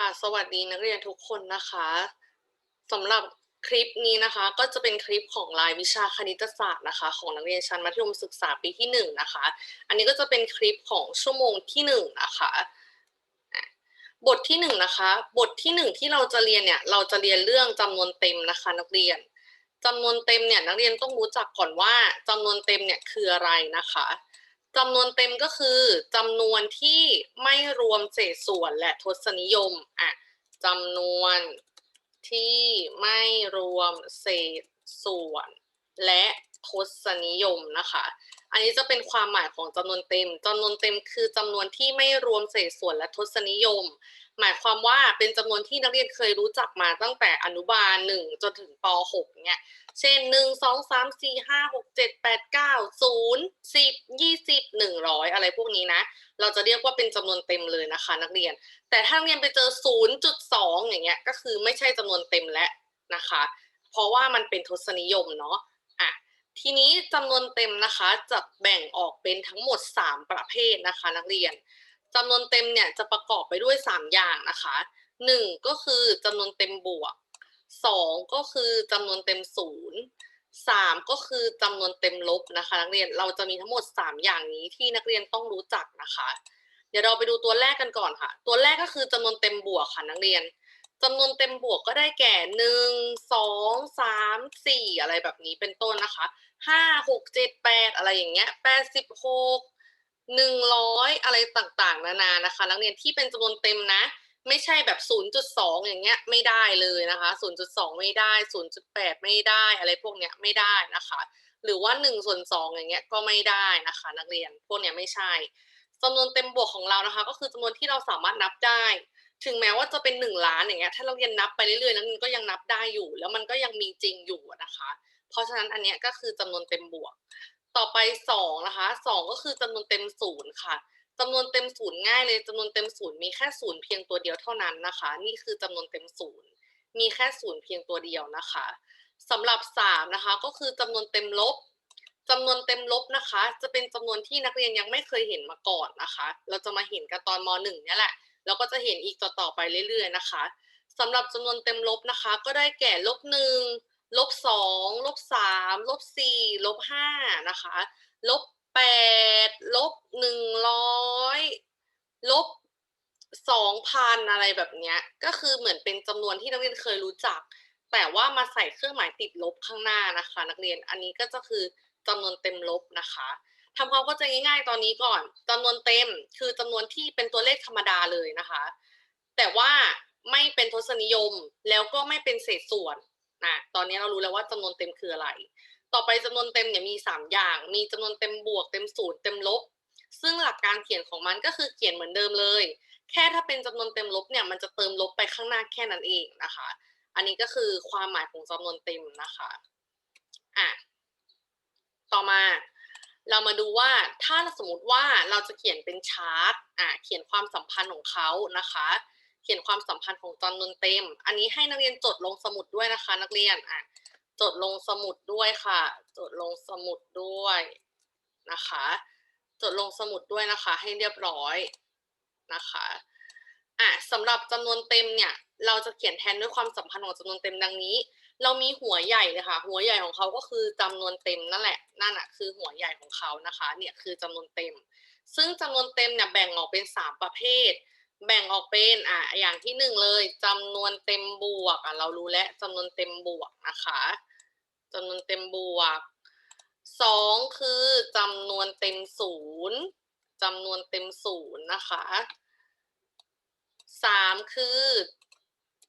ค่ะสวัสดีนักเรียนทุกคนนะคะสำหรับคลิปนี้นะคะ ก็จะเป็นคลิปของรายวิชาคณิตศาสตร์นะคะ ของนักเรียนชั้นมัธยมศึกษาปีที่หนึ่งนะคะ อันนี้ก็จะเป็นคลิปของชั่วโมงที่หนึ่งนะคะอะบทที่หนึ่งนะคะบทที่หนึ่งที่เราจะเรียนเนี่ยเราจะเรียนเรื่องจำนวนเต็มนะคะ นักเรียนจำนวนเต็มเนี่ยนักเรียนต้องรู้จักก่อนว่าจำนวนเต็มเนี่ยคืออะไรนะคะ จำนวนเต็มก็คือจำนวนที่ไม่รวมเศษส่วนและทศนิยมอะจำนวนที่ไม่รวมเศษส่วนและทศนิยมนะคะ อันนี้จะเป็นความหมายของจำนวนเต็มจำนวนเต็มคือจำนวนที่ไม่รวมเศษส่วนและทศนิยม หมายความว่าเป็นจำนวนที่นักเรียนเคยรู้จักมาตั้งแต่อนุบาลหนึ่งจนถึงป .6 เนี่ย เช่นหนึ่งสองสามสี่ห้าหกเจ็ดแปดเก้าศูนย์สิบยี่สิบหนึ่งร้อยอะไรพวกนี้นะ เราจะเรียกว่าเป็นจำนวนเต็มเลยนะคะ นักเรียน แต่ถ้าเรียนไปเจอศูนย์จุดสองอย่างเงี้ยก็คือไม่ใช่จำนวนเต็มแล้วนะคะ เพราะว่ามันเป็นทศนิยมเนาะ ทีนี้จำนวนเต็มนะคะจะแบ่งออกเป็นทั้งหมด 3 ประเภทนะคะนักเรียนจำนวนเต็มเนี่ยจะประกอบไปด้วย 3 อย่างนะคะ 1 ก็คือจำนวนเต็มบวก 2 ก็คือจำนวนเต็มศูนย์สามก็คือจำนวนเต็มลบนะคะนักเรียนเราจะมีทั้งหมด 3 อย่างนี้ที่นักเรียนต้องรู้จักนะคะ เดี๋ยวเราไปดูตัวแรกกันก่อนค่ะ ตัวแรกก็คือจำนวนเต็มบวกค่ะนักเรียนจำนวนเต็มบวกก็ได้แก่หนึ่งสองสามสี่อะไรแบบนี้เป็นต้นนะคะ ห้าหกเจ็ดแปดอะไรอย่างเงี้ยแปดสิบหกหนึ่งร้อยอะไรต่างๆ นานานะคะ นักเรียนที่เป็นจำนวนเต็มนะ ไม่ใช่แบบ 0.2 อย่างเงี้ยไม่ได้เลยนะคะ 0.2 ไม่ได้ 0.8 ไม่ได้อะไรพวกเนี้ยไม่ได้นะคะ หรือว่า1ส่วน2อย่างเงี้ยก็ไม่ได้นะคะ นักเรียนพวกเนี้ยไม่ใช่จำนวนเต็มบวกของเรานะคะ ก็คือจำนวนที่เราสามารถนับได้ ถึงแม้ว่าจะเป็น 1 ล้านอย่างเงี้ยถ้าเราเรียนนับไปเรื่อยๆนักเรียนก็ยังนับได้อยู่ แล้วมันก็ยังมีจริงอยู่นะคะ เพราะฉะนั้นอันเนี้ยก็คือจำนวนเต็มบวก ต่อไป2นะคะ2ก็คือจำนวนเต็มศูนย์ค่ะจำนวนเต็มศูนย์ง่ายเลยจำนวนเต็มศูนย์มีแค่ศูนย์เพียงตัวเดียวเท่านั้นนะคะ นี่คือจำนวนเต็มศูนย์มีแค่ศูนย์เพียงตัวเดียวนะคะสำหรับ3นะคะก็คือจำนวนเต็มลบจำนวนเต็มลบนะคะ จะเป็นจำนวนที่นักเรียนยังไม่เคยเห็นมาก่อนนะคะ เราจะมาเห็นกันตอนม .1 เนี่ยแหละแล้วก็จะเห็นอีกต่อๆไปเรื่อยๆนะคะสำหรับจำนวนเต็มลบนะคะ ก็ได้แก่ลบหนึ่ง ลบสองลบสามลบสี่ลบห้านะคะลบแปดลบหนึ่งร้อยลบสองพันอะไรแบบเนี้ยก็คือเหมือนเป็นจำนวนที่นักเรียนเคยรู้จัก แต่ว่ามาใส่เครื่องหมายติดลบข้างหน้านะคะ นักเรียนอันนี้ก็จะคือจำนวนเต็มลบนะคะทำความเข้าใจง่ายๆตอนนี้ก่อนจำนวนเต็มคือจำนวนที่เป็นตัวเลขธรรมดาเลยนะคะ แต่ว่าไม่เป็นทศนิยมแล้วก็ไม่เป็นเศษส่วน นะตอนนี้เรารู้แล้วว่าจำนวนเต็มคืออะไร ต่อไปจำนวนเต็มเนี่ยมี 3 อย่าง มีจำนวนเต็มบวกเต็มศูนย์เต็มลบ ซึ่งหลักการเขียนของมันก็คือเขียนเหมือนเดิมเลย แค่ถ้าเป็นจำนวนเต็มลบเนี่ยมันจะเติมลบไปข้างหน้าแค่นั้นเองนะคะ อันนี้ก็คือความหมายของจำนวนเต็มนะคะอะต่อมาเรามาดูว่าถ้าสมมติว่าเราจะเขียนเป็นชาร์ตอะเขียนความสัมพันธ์ของเขานะคะ เขียนความสัมพันธ์ของจำนวนเต็ม อันนี้ให้นักเรียนจดลงสมุดด้วยนะคะ นักเรียนอะจดลงสมุดด้วยค่ะ จดลงสมุดด้วยนะคะ จดลงสมุดด้วยนะคะ ให้เรียบร้อยนะคะอะสำหรับจำนวนเต็มเนี่ย เราจะเขียนแทนด้วยความสัมพันธ์ของจำนวนเต็มดังนี้ เรามีหัวใหญ่เลยค่ะ หัวใหญ่ของเขาก็คือจำนวนเต็มนั่นแหละนั่นอะคือหัวใหญ่ของเขานะคะ เนี่ยคือจำนวนเต็ม ซึ่งจำนวนเต็มเนี่ยแบ่งออกเป็นสามประเภท แบ่งออกเป็นอะอย่างที่หนึ่งเลยจำนวนเต็มบวกอะเรารู้แล้วจำนวนเต็มบวกนะคะจำนวนเต็มบวกสองคือจำนวนเต็มศูนย์จำนวนเต็มศูนย์นะคะสามคือ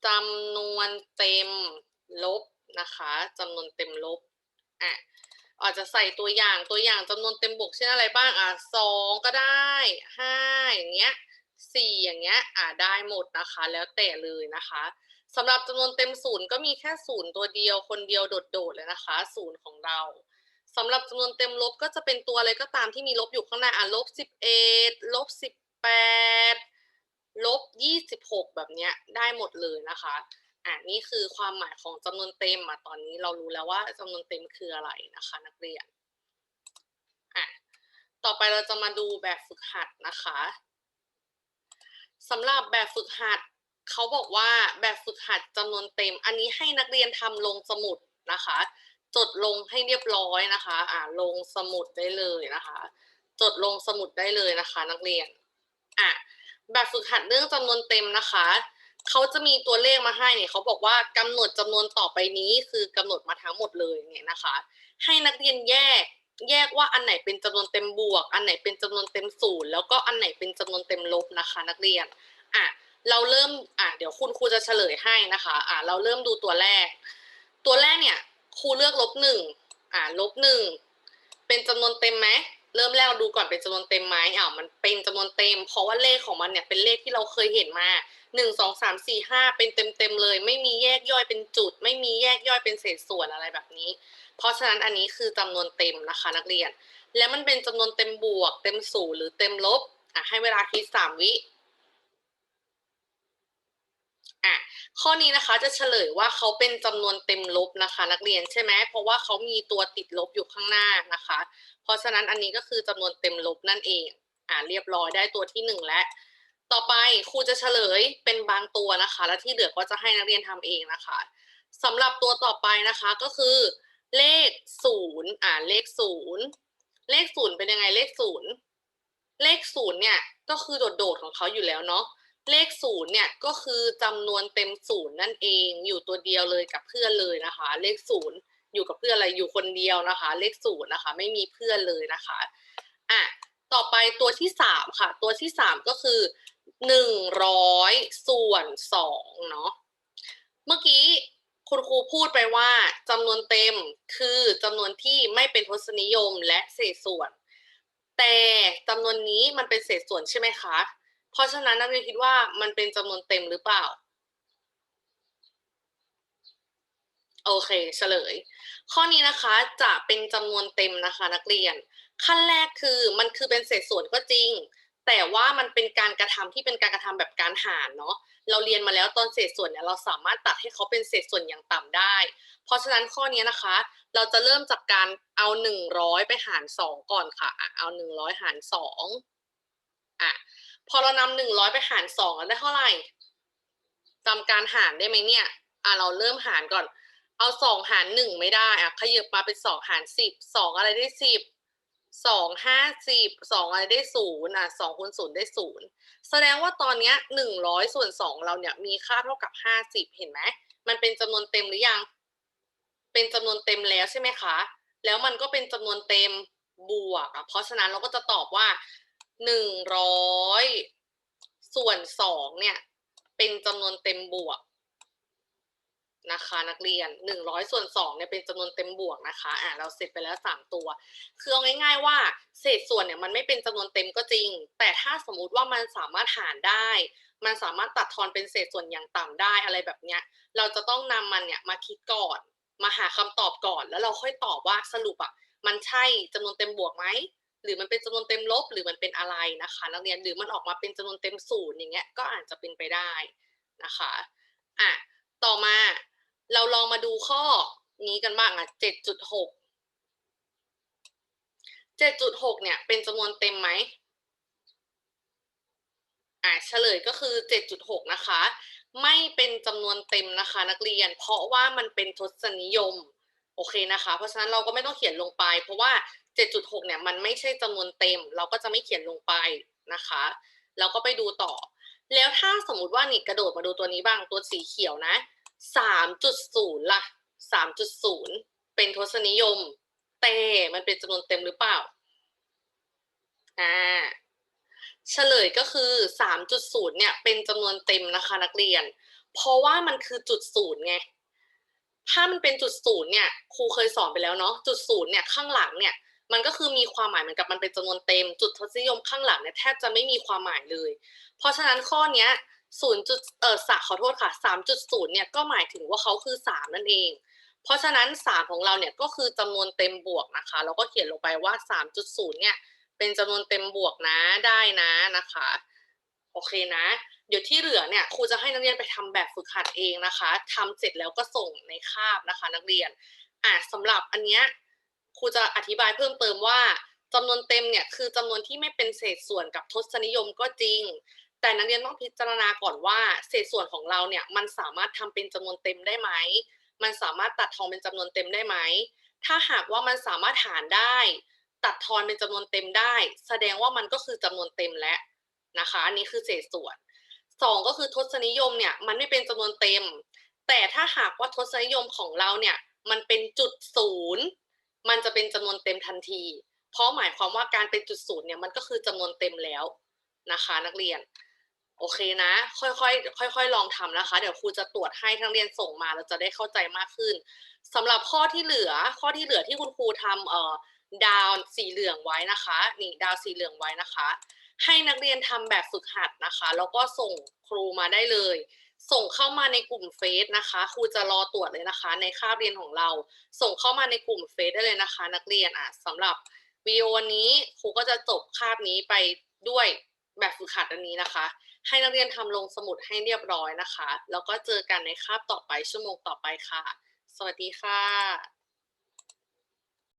จำนวนเต็มลบนะคะจำนวนเต็มลบอะอาจจะใส่ตัวอย่างตัวอย่างจำนวนเต็มบวกเช่นอะไรบ้างอะสองก็ได้ห้าอย่างเงี้ย สี่อย่างเงี้ยอะได้หมดนะคะ แล้วแต่เลยนะคะสำหรับจำนวนเต็มศูนย์ก็มีแค่ศูนย์ตัวเดียวคนเดียวโดดๆเลยนะคะศูนย์ของเราสำหรับจำนวนเต็มลบก็จะเป็นตัวอะไรก็ตามที่มีลบอยู่ข้างหน้าอะลบสิบเอ็ดลบสิบแปดลบยี่สิบหกแบบเนี้ยได้หมดเลยนะคะอะนี่คือความหมายของจำนวนเต็มมาตอนนี้เรารู้แล้วว่าจำนวนเต็มคืออะไรนะคะ นักเรียนอะต่อไปเราจะมาดูแบบฝึกหัดนะคะ สำหรับแบบฝึกหัดเขาบอกว่าแบบฝึกหัดจำนวนเต็ม อันนี้ให้นักเรียนทำลงสมุดนะคะ จดลงให้เรียบร้อยนะคะ อ่าลงสมุดได้เลยนะคะ จดลงสมุดได้เลยนะคะ นักเรียนอะแบบฝึกหัดเรื่องจำนวนเต็มนะคะเขาจะมีตัวเลขมาให้เนี่ยเขาบอกว่ากำหนดจำนวนต่อไปนี้คือกำหนดมาทั้งหมดเลยเนี่ยนะคะ ให้นักเรียนแยก แยกว่าอันไหนเป็นจำนวนเต็มบวก อันไหนเป็นจำนวนเต็มศูนย์แล้วก็อันไหนเป็นจำนวนเต็มลบนะคะ นักเรียนอะเราเริ่มอะเดี๋ยวคุณครูจะเฉลยให้นะคะอะเราเริ่มดูตัวแรก ตัวแรกเนี่ยครูเลือกลบหนึ่งอะลบหนึ่งเป็นจำนวนเต็มไหมเริ่มแรกเราดูก่อนเป็นจำนวนเต็มไหมอ่ามันเป็นจำนวนเต็ม เพราะว่าเลขของมันเนี่ยเป็นเลขที่เราเคยเห็นมาหนึ่งสองสามสี่ห้าเป็นเต็มเต็มเลย ไม่มีแยกย่อยเป็นจุด ไม่มีแยกย่อยเป็นเศษส่วนอะไรแบบนี้ เพราะฉะนั้นอันนี้คือจำนวนเต็มนะคะนักเรียน และมันเป็นจำนวนเต็มบวก เต็มศูนย์หรือเต็มลบอะให้เวลาคิดสามวิอะข้อนี้นะคะจะเฉลยว่าเขาเป็นจำนวนเต็มลบนะคะ นักเรียนใช่ไหมเพราะว่าเขามีตัวติดลบอยู่ข้างหน้านะคะ เพราะฉะนั้นอันนี้ก็คือจำนวนเต็มลบนั่นเองอ่าเรียบร้อยได้ตัวที่หนึ่งแล้วต่อไปครูจะเฉลยเป็นบางตัวนะคะ และที่เหลือก็จะให้นักเรียนทำเองนะคะสำหรับตัวต่อไปนะคะก็คือ เลขศูนย์อ่าเลขศูนย์เลขศูนย์เป็นยังไงเลขศูนย์เลขศูนย์เนี่ยก็คือโดดๆของเขาอยู่แล้วเนาะเลขศูนย์เนี่ยก็คือจำนวนเต็มศูนย์นั่นเองอยู่ตัวเดียวเลยกับเพื่อนเลยนะคะ เลขศูนย์อยู่กับเพื่อนอะไรอยู่คนเดียวนะคะ เลขศูนย์นะคะ ไม่มีเพื่อนเลยนะคะอะต่อไปตัวที่สามค่ะ ตัวที่สามก็คือหนึ่งร้อยส่วนสองเนาะเมื่อกี้ คุณครูพูดไปว่าจำนวนเต็มคือจำนวนที่ไม่เป็นทศนิยมและเศษส่วน แต่จำนวนนี้มันเป็นเศษส่วนใช่ไหมคะ เพราะฉะนั้นนักเรียนคิดว่ามันเป็นจำนวนเต็มหรือเปล่า โอเคเฉลย ข้อนี้นะคะจะเป็นจำนวนเต็มนะคะ นักเรียน ขั้นแรกคือมันคือเป็นเศษส่วนก็จริง แต่ว่ามันเป็นการกระทำที่เป็นการกระทำแบบการหารเนาะเราเรียนมาแล้วตอนเศษส่วนเนี่ยเราสามารถตัดให้เขาเป็นเศษส่วนอย่างต่ำได้ เพราะฉะนั้นข้อนี้นะคะ เราจะเริ่มจากการเอาหนึ่งร้อยไปหารสองก่อนค่ะเอาหนึ่งร้อยหารสองอะพอเรานำหนึ่งร้อยไปหารสองแล้วได้เท่าไหร่จำการหารได้ไหมเนี่ย อะเราเริ่มหารก่อน เอาสองหารหนึ่งไม่ได้ อะขยับมาเป็นสองหารสิบสองอะไรได้สิบ สองห้าสิบสองอะไรได้ศูนย์อะสองคูณศูนย์ได้ศูนย์แสดงว่าตอนเนี้ยหนึ่งร้อยส่วนสองเราเนี่ยมีค่าเท่ากับห้าสิบเห็นไหมมันเป็นจำนวนเต็มหรือยัง เป็นจำนวนเต็มแล้วใช่ไหมคะ แล้วมันก็เป็นจำนวนเต็มบวกอะเพราะฉะนั้นเราก็จะตอบว่าหนึ่งร้อยส่วนสองเนี่ย เป็นจำนวนเต็มบวก นะคะนักเรียนหนึ่งร้อยส่วนสองเนี่ยเป็นจำนวนเต็มบวกนะคะอ่าเราเสร็จไปแล้วสามตัว คือเอาง่าย ๆ ว่าเศษส่วนเนี่ยมันไม่เป็นจำนวนเต็มก็จริง แต่ถ้าสมมุติว่ามันสามารถหารได้ มันสามารถตัดทอนเป็นเศษส่วนอย่างต่ำได้อะไรแบบเนี้ยเราจะต้องนำมันเนี่ยมาคิดก่อน มาหาคำตอบก่อน แล้วเราค่อยตอบว่าสรุปอะมันใช่จำนวนเต็มบวกไหมหรือมันเป็นจำนวนเต็มลบหรือมันเป็นอะไรนะคะนักเรียนหรือมันออกมาเป็นจำนวนเต็มศูนย์อย่างเงี้ยก็อาจจะเป็นไปได้นะคะอะต่อมา เราลองมาดูข้อนี้กันบ้างอะเจ็ดจุดหกเจ็ดจุดหกเนี่ย เป็นจำนวนเต็มไหมอะเฉลยก็คือเจ็ดจุดหกนะคะ ไม่เป็นจำนวนเต็มนะคะ นักเรียน เพราะว่ามันเป็นทศนิยม โอเคนะคะ เพราะฉะนั้นเราก็ไม่ต้องเขียนลงไป เพราะว่า 7.6 เนี่ย มันไม่ใช่จำนวนเต็ม เราก็จะไม่เขียนลงไปนะคะ แล้วก็ไปดูต่อ แล้วถ้าสมมติว่านี่กระโดดมาดูตัวนี้บ้าง ตัวสีเขียวนะ 3.0ล่ะ3.0เป็นทศนิยม แต่มันเป็นจำนวนเต็มหรือเปล่าอ่าเฉลยก็คือ3.0เนี่ยเป็นจำนวนเต็มนะคะนักเรียน เพราะว่ามันคือจุดศูนย์ไงถ้ามันเป็นจุดศูนย์เนี่ยครูเคยสอนไปแล้วเนาะจุดศูนย์เนี่ยข้างหลังเนี่ยมันก็คือมีความหมายเหมือนกับมันเป็นจำนวนเต็ม จุดทศนิยมข้างหลังเนี่ยแทบจะไม่มีความหมายเลย เพราะฉะนั้นข้อเนี้ย ศูนย์จุดเออสาขอโทษค่ะสามจุดศูนย์เนี่ยก็หมายถึงว่าเขาคือสามนั่นเอง เพราะฉะนั้นสามของเราเนี่ยก็คือจำนวนเต็มบวกนะคะเราก็เขียนลงไปว่าสามจุดศูนย์เนี่ยเป็นจำนวนเต็มบวกนะได้นะนะคะโอเคนะ เดี๋ยวที่เหลือเนี่ยครูจะให้นักเรียนไปทำแบบฝึกหัดเองนะคะทำเสร็จแล้วก็ส่งในคาบนะคะ นักเรียนอะสำหรับอันเนี้ยครูจะอธิบายเพิ่มเติมว่าจำนวนเต็มเนี่ยคือจำนวนที่ไม่เป็นเศษส่วนกับทศนิยมก็จริง แต่นักเรียนต้องพิจารณาก่อนว่าเศษส่วนของเราเนี่ยมันสามารถทำเป็นจำนวนเต็มได้ไหม มันสามารถตัดทอนเป็นจำนวนเต็มได้ไหม ถ้าหากว่ามันสามารถหารได้ ตัดทอนเป็นจำนวนเต็มได้ แสดงว่ามันก็คือจำนวนเต็มแล้วนะคะอันนี้คือเศษส่วนสองก็คือทศนิยมเนี่ยมันไม่เป็นจำนวนเต็ม แต่ถ้าหากว่าทศนิยมของเราเนี่ยมันเป็นจุดศูนย์มันจะเป็นจำนวนเต็มทันที เพราะหมายความว่าการเป็นจุดศูนย์เนี่ยมันก็คือจำนวนเต็มแล้วนะคะ นักเรียน โอเคนะ ค่อยๆค่อยๆลองทำนะคะ เดี๋ยวครูจะตรวจให้ทั้งเรียนส่งมาเราจะได้เข้าใจมากขึ้นสำหรับข้อที่เหลือ ข้อที่เหลือที่คุณครูทำเอ่อดาวสีเหลืองไว้นะคะ นี่ดาวสีเหลืองไว้นะคะ ให้นักเรียนทำแบบฝึกหัดนะคะ แล้วก็ส่งครูมาได้เลย ส่งเข้ามาในกลุ่มเฟซนะคะ ครูจะรอตรวจเลยนะคะ ในคาบเรียนของเรา ส่งเข้ามาในกลุ่มเฟซได้เลยนะคะ นักเรียนอะสำหรับวิดีโอวันนี้ครูก็จะจบคาบนี้ไปด้วยแบบฝึกหัดอันนี้นะคะ ให้นักเรียนทำลงสมุดให้เรียบร้อยนะคะ แล้วก็เจอกันในคาบต่อไปชั่วโมงต่อไปค่ะ สวัสดีค่ะ